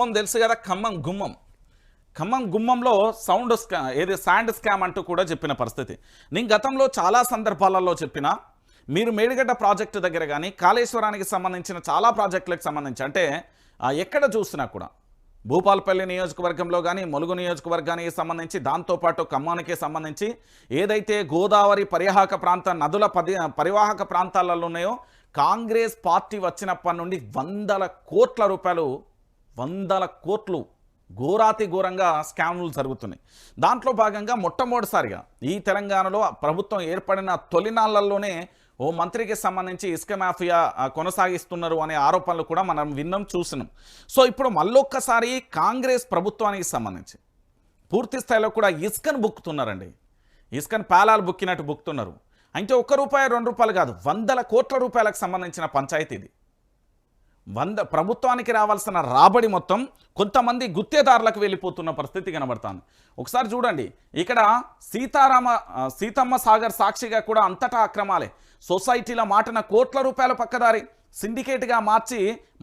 గుమ్మం తెలుసు కదా ఖమ్మం గుమ్మం. ఖమ్మం గుమ్మంలో సౌండ్ స్కా ఏది శాండ్ స్కామ్ అంటూ కూడా చెప్పిన పరిస్థితి. నేను గతంలో చాలా సందర్భాలలో చెప్పిన మీరు మేడిగడ్డ ప్రాజెక్టు దగ్గర కానీ కాళేశ్వరానికి సంబంధించిన చాలా ప్రాజెక్టులకు సంబంధించి అంటే ఎక్కడ చూసినా కూడా భూపాలపల్లి నియోజకవర్గంలో కానీ ములుగు నియోజకవర్గానికి సంబంధించి దాంతోపాటు ఖమ్మానికి సంబంధించి ఏదైతే గోదావరి పరివాహక ప్రాంత నదుల పది పరివాహక ప్రాంతాలలో ఉన్నాయో కాంగ్రెస్ పార్టీ వచ్చినప్పటి నుండి వందల కోట్ల రూపాయలు వందల కోట్లు ఘోరాతి ఘోరంగా స్కామ్లు జరుగుతున్నాయి. దాంట్లో భాగంగా మొట్టమొదటిసారిగా ఈ తెలంగాణలో ప్రభుత్వం ఏర్పడిన తొలినాళ్ళలోనే ఓ మంత్రికి సంబంధించి ఇసుక మాఫియా కొనసాగిస్తున్నారు అనే ఆరోపణలు కూడా మనం విన్నాం చూసినాం. సో ఇప్పుడు మళ్ళొక్కసారి కాంగ్రెస్ ప్రభుత్వానికి సంబంధించి పూర్తి స్థాయిలో కూడా ఇసుకను బుక్కుతున్నారండి. ఇసుకను పేలాలు బుక్కినట్టు బుక్కుతున్నారు అంటే ఒక్క రూపాయి రెండు రూపాయలు కాదు వందల కోట్ల రూపాయలకు సంబంధించిన పంచాయతీ ఇది. వంద ప్రభుత్వానికి రావాల్సిన రాబడి మొత్తం కొంతమంది గుత్తేదారులకు వెళ్ళిపోతున్న పరిస్థితి కనబడుతుంది. ఒకసారి చూడండి ఇక్కడ సీతారామ సీతమ్మ సాగర్ సాక్షిగా కూడా అంతటా అక్రమాలే. సొసైటీల మాటన కోట్ల రూపాయల పక్కదారి. సిండికేట్గా మార్చి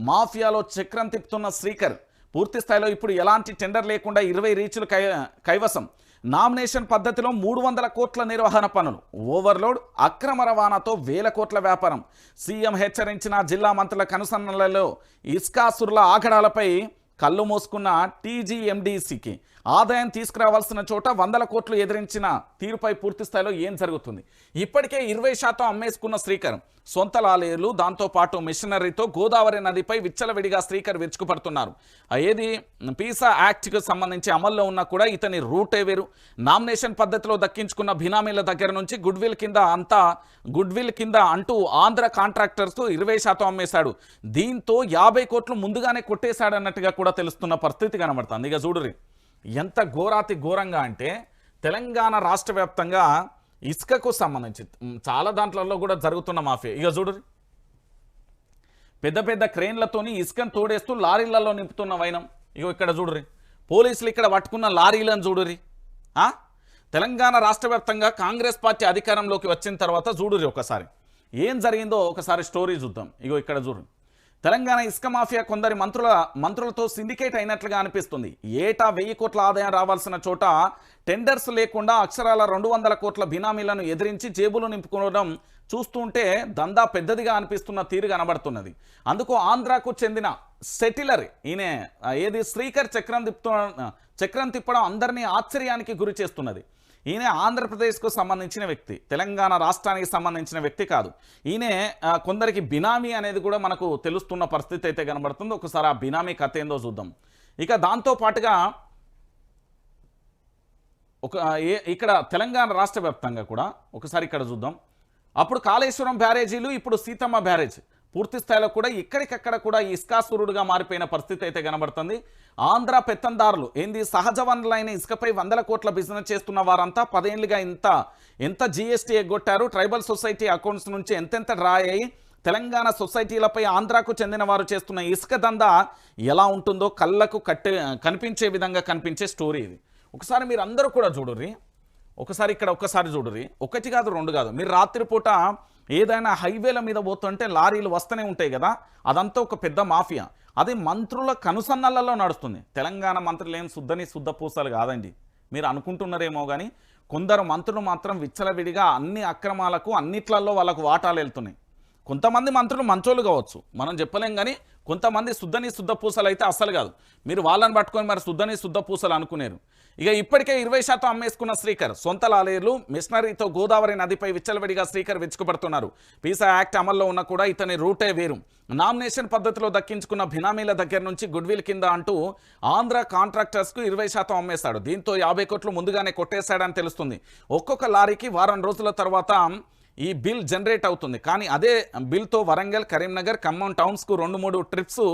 మాఫియాలో చక్రం తిప్పుతున్న శ్రీకర్. పూర్తి స్థాయిలో ఇప్పుడు ఎలాంటి టెండర్ లేకుండా ఇరవై రీచ్లు కై కైవసం. నామినేషన్ పద్ధతిలో మూడు వందల కోట్ల నిర్వహణ పనులు. ఓవర్లోడ్ అక్రమ రవాణాతో వేల కోట్ల వ్యాపారం. సీఎం హెచ్చరించిన జిల్లా మంత్రుల కనుసన్నలలో ఇస్కాసుర్ల ఆగడాలపై కళ్ళు మూసుకున్న టీజీఎండీసీకి ఆదాయం తీసుకురావాల్సిన చోట వందల కోట్లు ఎదిరించిన తీరుపై పూర్తి స్థాయిలో ఏం జరుగుతుంది? ఇప్పటికే ఇరవై శాతం అమ్మేసుకున్న శ్రీకర్ సొంత లాలేర్లు దాంతోపాటు మిషనరీతో గోదావరి నదిపై విచ్చలవిడిగా శ్రీకర్ విరుచుకుపడుతున్నారు. ఏది? పీసా యాక్ట్కు సంబంధించి అమల్లో ఉన్నా కూడా ఇతని రూటే వేరు. నామినేషన్ పద్ధతిలో దక్కించుకున్న బినామీల దగ్గర నుంచి గుడ్విల్ కింద అంతా గుడ్విల్ కింద అంటూ ఆంధ్ర కాంట్రాక్టర్స్ ఇరవై శాతం అమ్మేశాడు. దీంతో యాభై కోట్లు ముందుగానే కొట్టేశాడన్నట్టుగా కూడా తెలుస్తున్న పరిస్థితి కనబడుతుంది. ఇక చూడరి ఎంత ఘోరాతి ఘోరంగా అంటే తెలంగాణ రాష్ట్ర వ్యాప్తంగా ఇసుకకు సంబంధించి చాలా దాంట్లలో కూడా జరుగుతున్న మాఫియా. ఇక చూడురి పెద్ద పెద్ద క్రేన్లతోని ఇసుకను తోడేస్తూ లారీలలో నింపుతున్న వైనం. ఇగో ఇక్కడ చూడురి పోలీసులు ఇక్కడ పట్టుకున్న లారీలను చూడురి తెలంగాణ రాష్ట్ర కాంగ్రెస్ పార్టీ అధికారంలోకి వచ్చిన తర్వాత చూడురి ఒకసారి. ఏం జరిగిందో ఒకసారి స్టోరీ చూద్దాం. ఇగో ఇక్కడ చూడండి తెలంగాణ ఇసుక మాఫియా కొందరి మంత్రుల మంత్రులతో సిండికేట్ అయినట్లుగా అనిపిస్తుంది. ఏటా వెయ్యి కోట్ల ఆదాయం రావాల్సిన చోట టెండర్స్ లేకుండా అక్షరాల రెండు వందల కోట్ల బినామీలను ఎదిరించి జేబులు నింపుకోవడం చూస్తుంటే దందా పెద్దదిగా అనిపిస్తున్న తీరు కనబడుతున్నది. అందుకు ఆంధ్రాకు చెందిన సెటిలర్ ఈయన ఏది శ్రీకర్ చక్రం తిప్పుతూ చక్రం తిప్పడం అందరినీ ఆశ్చర్యానికి గురి చేస్తున్నది. ఈయన ఆంధ్రప్రదేశ్కు సంబంధించిన వ్యక్తి తెలంగాణ రాష్ట్రానికి సంబంధించిన వ్యక్తి కాదు. ఈయనే కొందరికి బినామీ అనేది కూడా మనకు తెలుస్తున్న పరిస్థితి అయితే కనబడుతుంది. ఒకసారి ఆ బినామీ కథ ఏందో చూద్దాం. ఇక దాంతో పాటుగా ఒక ఇక్కడ తెలంగాణ రాష్ట్ర వ్యాప్తంగా కూడా ఒకసారి ఇక్కడ చూద్దాం. అప్పుడు కాళేశ్వరం బ్యారేజీలు ఇప్పుడు సీతమ్మ బ్యారేజ్. పూర్తి స్థాయిలో కూడా ఇక్కడికక్కడ కూడా ఇసుకాసురుడుగా మారిపోయిన పరిస్థితి అయితే కనబడుతుంది. ఆంధ్ర పెత్తందారులు ఏంది సహజ వనరులైన ఇసుకపై వందల కోట్ల బిజినెస్ చేస్తున్న వారంతా పదేళ్ళుగా ఇంత ఎంత జీఎస్టీ ఎగ్గొట్టారు? ట్రైబల్ సొసైటీ అకౌంట్స్ నుంచి ఎంతెంత డ్రా అయ్యాయి తెలంగాణ సొసైటీలపై ఆంధ్రాకు చెందిన వారు చేస్తున్న ఇసుక దందా ఎలా ఉంటుందో కళ్ళకు కట్టే కనిపించే విధంగా కనిపించే స్టోరీ ఇది. ఒకసారి మీరు అందరూ కూడా చూడుర్రి. ఒకసారి ఇక్కడ ఒక్కసారి చూడుర్రి. ఒకటి కాదు రెండు కాదు. మీరు రాత్రిపూట ఏదైనా హైవేల మీద పోతుంటే లారీలు వస్తూనే ఉంటాయి కదా అదంతా ఒక పెద్ద మాఫియా. అది మంత్రుల కనుసన్నలలో నడుస్తుంది. తెలంగాణ మంత్రులు ఏం శుద్ధని శుద్ధ పూసలు కాదండి. మీరు అనుకుంటున్నారేమో కానీ కొందరు మంత్రులు మాత్రం విచ్చలవిడిగా అన్ని అక్రమాలకు అన్నిట్లలో వాళ్ళకు వాటాలు వెళ్తున్నాయి. కొంతమంది మంత్రులు మంచోళ్ళు కావచ్చు. మనం చెప్పలేం కానీ కొంతమంది శుద్ధని శుద్ధ పూసలు అయితే అస్సలు కాదు. మీరు వాళ్ళని పట్టుకొని మరి శుద్ధని శుద్ధ పూసలు అనుకునేరు. ఇక ఇప్పటికే ఇరవై శాతం అమ్మేసుకున్న శ్రీకర్ సొంత లాలేర్లు మిషనరీతో గోదావరి నదిపై విచ్చలవిడిగా శ్రీకర్ విచ్చుకుపడుతున్నారు. పీసా యాక్ట్ అమల్లో ఉన్న కూడా ఇతని రూటే వేరు. నామినేషన్ పద్ధతిలో దక్కించుకున్న బినామీల దగ్గర నుంచి గుడ్విల్ కింద అంటూ ఆంధ్ర కాంట్రాక్టర్స్కు ఇరవై శాతం అమ్మేశాడు. దీంతో యాభై కోట్లు ముందుగానే కొట్టేశాడని తెలుస్తుంది. ఒక్కొక్క లారీకి వారం రోజుల తర్వాత ఈ బిల్ జనరేట్ అవుతుంది. కానీ అదే బిల్తో వరంగల్ కరీంనగర్ ఖమ్మం టౌన్స్కు రెండు మూడు ట్రిప్స్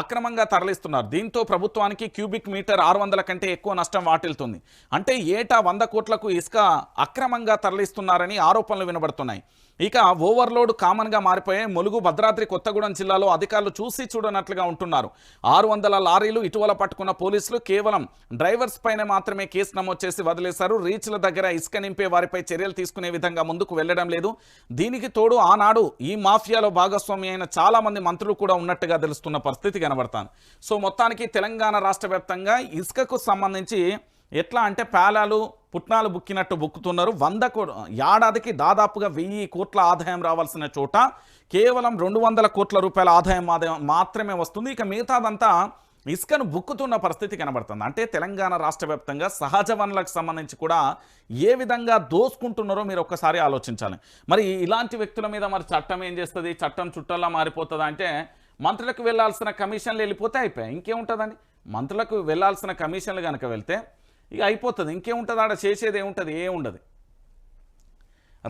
అక్రమంగా తరలిస్తున్నారు. దీంతో ప్రభుత్వానికి క్యూబిక్ మీటర్ ఆరు వందల కంటే ఎక్కువ నష్టం వాటిల్తుంది. అంటే ఏటా వంద కోట్లకు ఇసుక అక్రమంగా తరలిస్తున్నారని ఆరోపణలు వినబడుతున్నాయి. ఇక ఓవర్లోడ్ కామన్గా మారిపోయే ములుగు భద్రాద్రి కొత్తగూడెం జిల్లాలో అధికారులు చూసి చూడనట్లుగా ఉంటున్నారు. ఆరు వందల లారీలు ఇటీవల పట్టుకున్న పోలీసులు కేవలం డ్రైవర్స్ పైన మాత్రమే కేసు నమోదు చేసి వదిలేశారు. రీచ్ల దగ్గర ఇసుక నింపే వారిపై చర్యలు తీసుకునే విధంగా ముందుకు వెళ్ళడం లేదు. దీనికి తోడు ఆనాడు ఈ మాఫియాలో భాగస్వామి అయిన చాలా మంది మంత్రులు కూడా ఉన్నట్టుగా తెలుస్తున్న పరిస్థితి కనబడతాను సో మొత్తానికి తెలంగాణ రాష్ట్ర ఇసుకకు సంబంధించి ఎట్లా అంటే పేలాలు పుట్నాలు బుక్కినట్టు బుక్కుతున్నారు. వంద కో ఏడాదికి దాదాపుగా వెయ్యి కోట్ల ఆదాయం రావాల్సిన చోట కేవలం రెండు వందల కోట్ల రూపాయల ఆదాయం ఆదాయం మాత్రమే వస్తుంది. ఇక మిగతాదంతా ఇసుకను బుక్కుతున్న పరిస్థితి కనబడుతుంది. అంటే తెలంగాణ రాష్ట్ర వ్యాప్తంగా సహజ వనరులకు సంబంధించి కూడా ఏ విధంగా దోసుకుంటున్నారో మీరు ఒక్కసారి ఆలోచించాలి. మరి ఇలాంటి వ్యక్తుల మీద మరి చట్టం ఏం చేస్తుంది? చట్టం చుట్టల్లా మారిపోతుందా అంటే మంత్రులకు వెళ్ళాల్సిన కమిషన్లు వెళ్ళిపోతే అయిపోయాయి. ఇంకేముంటుందండి? మంత్రులకు వెళ్ళాల్సిన కమిషన్లు కనుక వెళ్తే ఇక అయిపోతుంది. ఇంకేముంటుంది? ఆడ చేసేది ఏముంటుంది? ఏముండదు